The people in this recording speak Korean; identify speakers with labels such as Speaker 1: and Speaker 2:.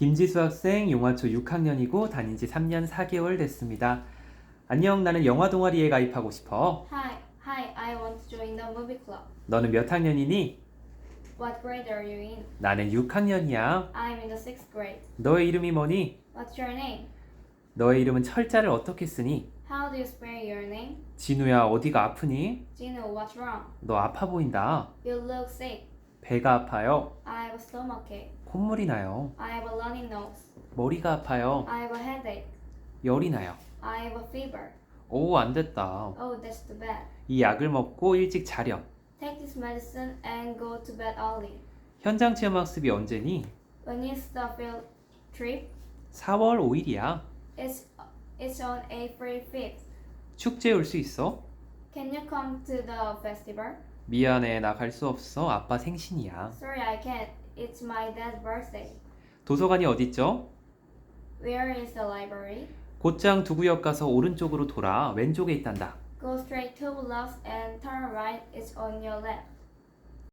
Speaker 1: 김지수 학생 용화초 6학년이고 다닌 지 3년 4개월 됐습니다. 안녕, 나는 영화 동아리에 가입하고 싶어.
Speaker 2: Hi, hi, I want to join the movie club.
Speaker 1: 너는 몇 학년이니?
Speaker 2: What grade are you in?
Speaker 1: 나는 6학년이야.
Speaker 2: I'm in the sixth grade.
Speaker 1: 너의 이름이 뭐니?
Speaker 2: What's your name?
Speaker 1: 너의 이름은 철자를 어떻게 쓰니?
Speaker 2: How do you spell your name?
Speaker 1: 진우야, 어디가 아프니?
Speaker 2: Gino, what's wrong?
Speaker 1: 너 아파 보인다.
Speaker 2: You look sick.
Speaker 1: 배가 아파요.
Speaker 2: I have a stomachache.
Speaker 1: 콧물이 나요.
Speaker 2: I have a runny nose.
Speaker 1: 머리가 아파요.
Speaker 2: I have a headache.
Speaker 1: 열이 나요.
Speaker 2: I have a fever.
Speaker 1: 오, 안 됐다.
Speaker 2: Oh, that's too bad.
Speaker 1: 이 약을 먹고 일찍 자렴.
Speaker 2: Take this medicine and go to bed early.
Speaker 1: 현장 체험 학습이 언제니?
Speaker 2: When is the field trip?
Speaker 1: 4월 5일이야.
Speaker 2: It's it's on April 5th.
Speaker 1: 축제 올수 있어?
Speaker 2: Can you come to the festival?
Speaker 1: 미안해, 나 갈 수 없어. 아빠 생신이야.
Speaker 2: Sorry, I can't. It's my dad's birthday.
Speaker 1: 도서관이 어딨죠?
Speaker 2: Where is the library?
Speaker 1: 곧장 두 구역 가서 오른쪽으로 돌아 왼쪽에 있단다.
Speaker 2: Go straight two blocks and turn right. It's on your left.